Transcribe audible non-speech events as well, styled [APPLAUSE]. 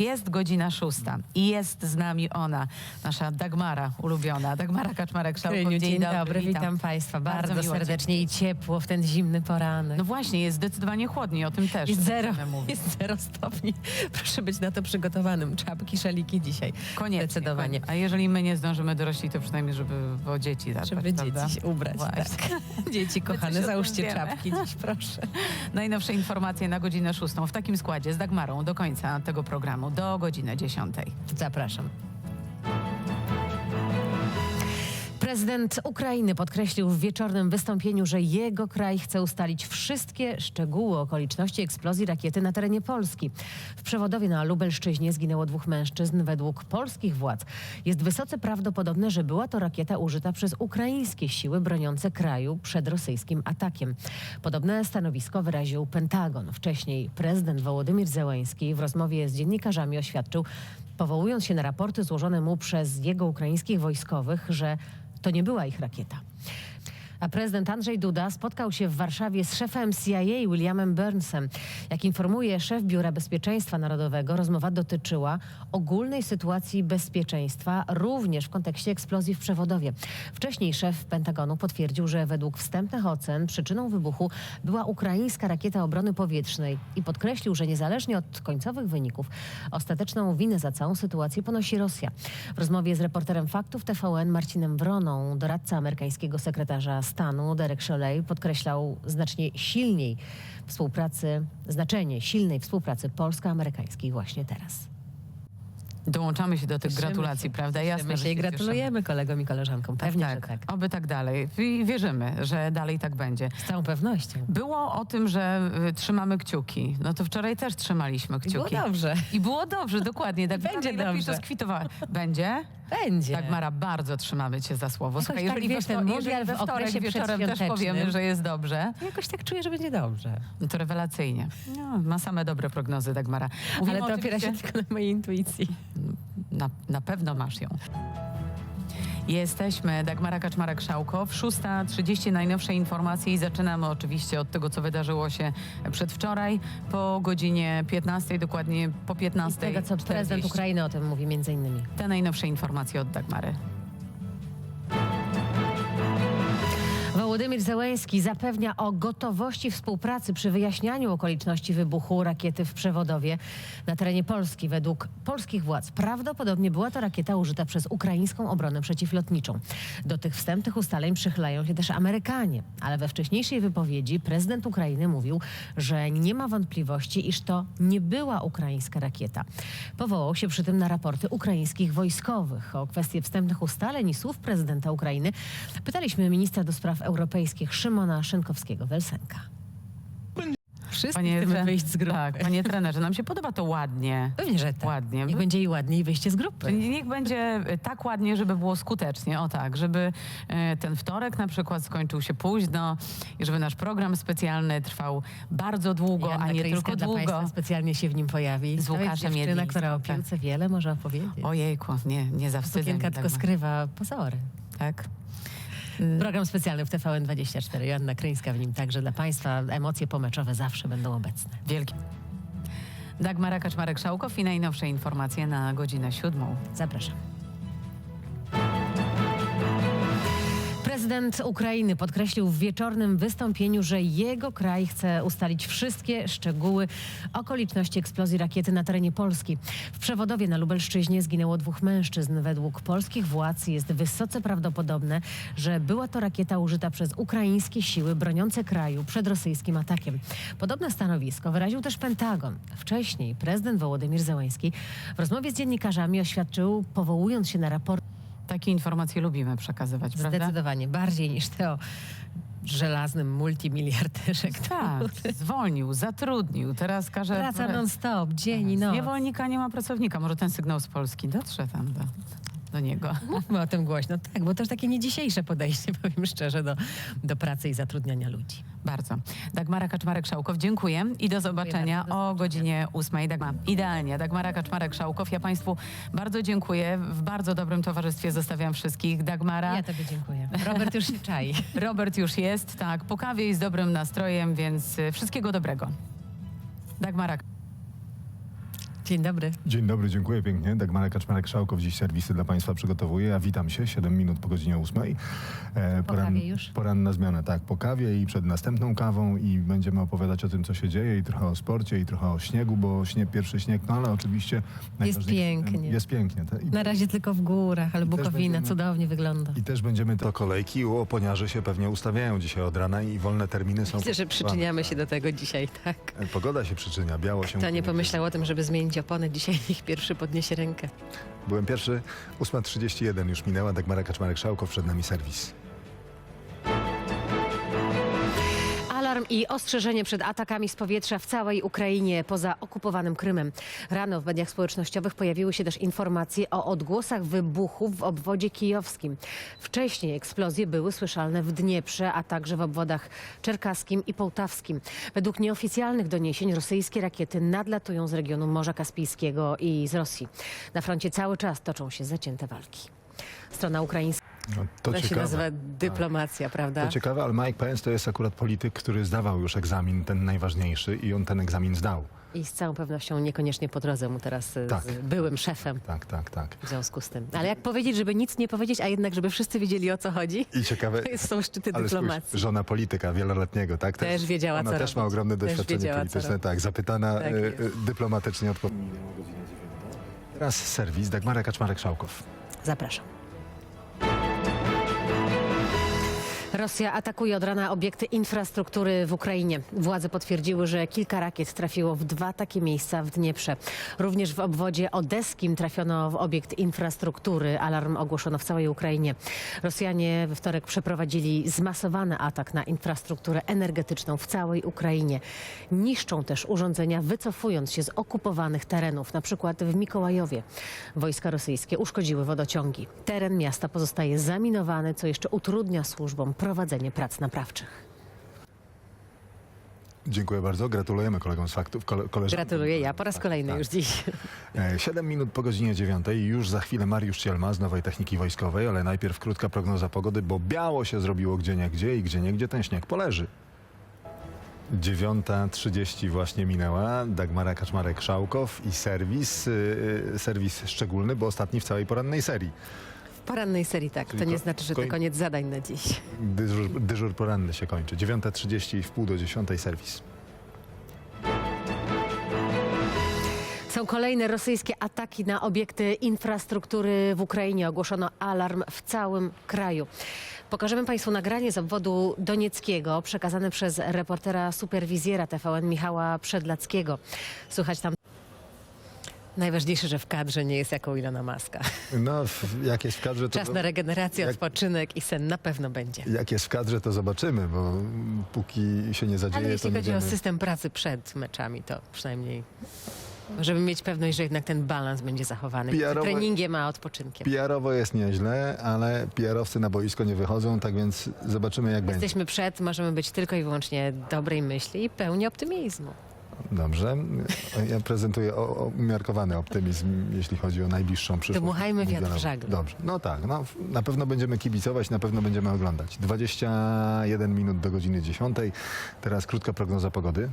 Jest godzina szósta i jest z nami ona, nasza Dagmara ulubiona, Dagmara Kaczmarek-Szałko. Kryniu, dzień, dobry, witam. Państwa Bardzo bardzo, serdecznie i ciepło w ten zimny poranek. No właśnie, jest zdecydowanie chłodniej, o tym też jest zero, jest zero stopni. [LAUGHS] Proszę być na to przygotowanym. Czapki, szaliki dzisiaj. Koniecznie. Zdecydowanie. A jeżeli my nie zdążymy dorośli, to przynajmniej, żeby o dzieci zadbać, Żeby prawda? dzieci ubrać. Tak. [LAUGHS] Dzieci kochane, załóżcie wiemy. czapki dziś, proszę. Najnowsze informacje na godzinę szóstą w takim składzie z Dagmarą do końca tego programu, do godziny dziesiątej. Zapraszam. Prezydent Ukrainy podkreślił w wieczornym wystąpieniu, że jego kraj chce ustalić wszystkie szczegóły okoliczności eksplozji rakiety na terenie Polski. W przewodowie na Lubelszczyźnie zginęło dwóch mężczyzn. Według polskich władz jest wysoce prawdopodobne, że była to rakieta użyta przez ukraińskie siły broniące kraju przed rosyjskim atakiem. Podobne stanowisko wyraził Pentagon. Wcześniej prezydent Wołodymir Zełański w rozmowie z dziennikarzami oświadczył, powołując się na raporty złożone mu przez jego ukraińskich wojskowych, że to nie była ich rakieta. A prezydent Andrzej Duda spotkał się w Warszawie z szefem CIA Williamem Burnsem. Jak informuje szef Biura Bezpieczeństwa Narodowego, rozmowa dotyczyła ogólnej sytuacji bezpieczeństwa, również w kontekście eksplozji w przewodowie. Wcześniej szef Pentagonu potwierdził, że według wstępnych ocen przyczyną wybuchu była ukraińska rakieta obrony powietrznej i podkreślił, że niezależnie od końcowych wyników, ostateczną winę za całą sytuację ponosi Rosja. W rozmowie z reporterem faktów TVN Marcinem Wroną, doradca amerykańskiego sekretarza stanu Derek Chollet podkreślał znacznie silniej współpracy, znaczenie silnej współpracy polsko-amerykańskiej właśnie teraz. Dołączamy się do tych Cieszymy gratulacji, się, prawda? Jasne, że się i cieszymy. gratulujemy kolegom i koleżankom. Pewnie, tak, że tak. Oby tak dalej. I wierzymy, że dalej tak będzie. Z całą pewnością. Było o tym, że y, trzymamy kciuki. No to wczoraj też trzymaliśmy I kciuki. było dobrze. I było dobrze, dokładnie. Tak Będzie dobrze. to. Będzie? Będzie. Tak, Mara, bardzo trzymamy cię za słowo. Jakoś tak, jeżeli, wiesz, ten mundial we w wtorek okresie wieczorem też przedświątecznym. powiemy, że jest dobrze, Jakoś tak czuję, że będzie dobrze. no to rewelacyjnie. No, ma same dobre prognozy, Dagmara. Mówimy Ale to opiera się oczywiście- tylko na mojej intuicji. Na, na pewno masz ją. Jesteśmy, Dagmara Kaczmarek-Szałko, w 6.30 najnowsze informacje i zaczynamy oczywiście od tego, co wydarzyło się przedwczoraj po godzinie 15, dokładnie po I 15. tego, co prezydent Ukrainy o tym mówi między innymi. Te najnowsze informacje od Dagmary. Wołodymyr Zełenski zapewnia o gotowości współpracy przy wyjaśnianiu okoliczności wybuchu rakiety w przewodowie na terenie Polski. Według polskich władz prawdopodobnie była to rakieta użyta przez ukraińską obronę przeciwlotniczą. Do tych wstępnych ustaleń przychylają się też Amerykanie, ale we wcześniejszej wypowiedzi prezydent Ukrainy mówił, że nie ma wątpliwości, iż to nie była ukraińska rakieta. Powołał się przy tym na raporty ukraińskich wojskowych. O kwestię wstępnych ustaleń i słów prezydenta Ukrainy pytaliśmy ministra do spraw europejskich Szymona Szynkowskiego-Welsenka. Wszyscy chcemy tre- wyjść z grupy. Tak, panie trenerze, nam się podoba to ładnie. Pewnie, że tak. Ładnie. Niech będzie i ładniej wyjście z grupy. Niech będzie tak ładnie, żeby było skutecznie. O tak, żeby e, ten wtorek na przykład skończył się późno i żeby nasz program specjalny trwał bardzo długo, Joanna a nie Kryńska tylko dla długo. Państwa specjalnie się w nim pojawi. Z Łukaszem Jedlińskim, która o tak. piłce wiele może opowiedzieć. Ojejku, nie, nie zawstydzę Sukienka tylko tak, skrywa pozory. tak. Program specjalny w TVN24. Joanna Kryńska w nim także dla Państwa. Emocje pomeczowe zawsze będą obecne. Wielki. Dagmara Kaczmarek-Szałkow i najnowsze informacje na godzinę siódmą. Zapraszam. Prezydent Ukrainy podkreślił w wieczornym wystąpieniu, że jego kraj chce ustalić wszystkie szczegóły okoliczności eksplozji rakiety na terenie Polski. W przewodowie na Lubelszczyźnie zginęło dwóch mężczyzn. Według polskich władz jest wysoce prawdopodobne, że była to rakieta użyta przez ukraińskie siły broniące kraju przed rosyjskim atakiem. Podobne stanowisko wyraził też Pentagon. Wcześniej prezydent Wołodymir Zełański w rozmowie z dziennikarzami oświadczył, powołując się na raport Takie informacje lubimy przekazywać, prawda? Zdecydowanie bardziej niż te o żelaznym multimiliarderze, Tak, [LAUGHS] zwolnił, zatrudnił, teraz każe... Praca non-stop, dzień i Z noc. niewolnika nie ma pracownika. Może ten sygnał z Polski dotrze tam do, do niego. [LAUGHS] Mówmy o tym głośno, tak, bo to już takie nie dzisiejsze podejście, [LAUGHS] powiem szczerze, do, do pracy i zatrudniania ludzi. Bardzo. Dagmara Kaczmarek-Szałkow, dziękuję i do zobaczenia o godzinie ósmej. Dagma, idealnie. Dagmara Kaczmarek-Szałkow. Ja Państwu bardzo dziękuję. W bardzo dobrym towarzystwie zostawiam wszystkich. Dagmara, Ja Tobie dziękuję. Robert już się czai. [LAUGHS] Robert już jest, tak, po kawie i z dobrym nastrojem, więc y, wszystkiego dobrego. Dagmara. Dzień dobry. Dzień dobry, dziękuję pięknie. Dagmara Kaczmarek-Szałkow dziś serwisy dla Państwa przygotowuje. Ja witam się, 7 minut po godzinie 8. E, Po kawie już? Poranna zmiana, tak, po kawie i przed następną kawą i będziemy opowiadać o tym, co się dzieje i trochę o sporcie i trochę o śniegu, bo śnie, pierwszy śnieg, no ale oczywiście... najważniejszy- pięknie. Jest pięknie. te- I, Na razie tylko w górach, ale Bukowina będziemy- cudownie wygląda. I też będziemy... To kolejki u oponiarzy się pewnie ustawiają dzisiaj od rana i wolne terminy są... Myślę, że przyczyniamy się do tego dzisiaj, tak. Pogoda się przyczynia, biało się... Kto nie pomyślał o tym, żeby zmienić opony, dzisiaj [LAUGHS] niech pierwszy podniesie rękę. Byłem pierwszy, 8.31 już minęła, Dagmara Kaczmarek-Szałkow, przed nami serwis. I ostrzeżenie przed atakami z powietrza w całej Ukrainie poza okupowanym Krymem. Rano w mediach społecznościowych pojawiły się też informacje o odgłosach wybuchów w obwodzie kijowskim. Wcześniej eksplozje były słyszalne w Dnieprze, a także w obwodach czerkaskim i połtawskim. Według nieoficjalnych doniesień rosyjskie rakiety nadlatują z regionu Morza Kaspijskiego i z Rosji. Na froncie cały czas toczą się zacięte walki. Strona ukraińska No, to, to się ciekawe. nazywa dyplomacja, prawda? To ciekawe, ale Mike Pence to jest akurat polityk, który zdawał już egzamin, ten najważniejszy i on ten egzamin zdał. I z całą pewnością niekoniecznie po drodze mu teraz e, Tak. z byłym szefem Tak, tak, tak. w związku z tym. Ale jak powiedzieć, żeby nic nie powiedzieć, a jednak żeby wszyscy wiedzieli o co chodzi? I ciekawe, To są szczyty ale spójrz, dyplomacji. żona polityka wieloletniego, tak? Też wiedziała, Ona co też ma robić. ogromne Też doświadczenie polityczne, tak, zapytana Tak jest. e, dyplomatycznie odpowiedziała. Teraz serwis, Dagmara Kaczmarek-Szałkow. Zapraszam. Rosja atakuje od rana obiekty infrastruktury w Ukrainie. Władze potwierdziły, że kilka rakiet trafiło w dwa takie miejsca w Dnieprze. Również w obwodzie odeskim trafiono w obiekt infrastruktury. Alarm ogłoszono w całej Ukrainie. Rosjanie we wtorek przeprowadzili zmasowany atak na infrastrukturę energetyczną w całej Ukrainie. Niszczą też urządzenia, wycofując się z okupowanych terenów, na przykład w Mikołajowie. Wojska rosyjskie uszkodziły wodociągi. Teren miasta pozostaje zaminowany, co jeszcze utrudnia służbom prowadzenie prac naprawczych. Dziękuję bardzo, gratulujemy kolegom z faktów. Kole, koleżankom. Gratuluję ja po raz Tak, kolejny tak. już dziś. E, 7 minut po godzinie 9 i już za chwilę Mariusz Cielma z Nowej Techniki Wojskowej, ale najpierw krótka prognoza pogody, bo biało się zrobiło gdzie nie gdzie i gdzie nie gdzie ten śnieg poleży. 9.30 właśnie minęła, Dagmara Kaczmarek-Szałkow i serwis, yy, serwis szczególny, bo ostatni w całej porannej serii. Porannej serii tak. To Tylko nie znaczy, że to koń- koniec zadań na dziś. [LAUGHS] Dyżur, dyżur poranny się kończy. 9.30 w pół do 10 serwis. Są kolejne rosyjskie ataki na obiekty infrastruktury w Ukrainie. Ogłoszono alarm w całym kraju. Pokażemy Państwu nagranie z obwodu donieckiego przekazane przez reportera superwizjera TVN Michała Przedlackiego. Słychać tam. Najważniejsze, że w kadrze nie jest jako Ilona Maska. No, jak jest w kadrze, to... Czas na regenerację, jak- odpoczynek i sen na pewno będzie. Jak jest w kadrze, to zobaczymy, bo póki się nie zadzieje, Ale jeśli chodzi o wiemy. system pracy przed meczami, to przynajmniej, żeby mieć pewność, że jednak ten balans będzie zachowany. PR-owe- treningiem a odpoczynkiem. PR-owo jest nieźle, ale PR-owcy na boisko nie wychodzą, tak więc zobaczymy jak będzie. Jesteśmy przed, możemy być tylko i wyłącznie dobrej myśli i pełni optymizmu. Dobrze. Ja prezentuję o, o umiarkowany optymizm, jeśli chodzi o najbliższą przyszłość. Dmuchajmy wiatr w żagle. Dobrze. No tak, no, na pewno będziemy kibicować, na pewno będziemy oglądać. 21 minut do godziny 10. Teraz krótka prognoza pogody.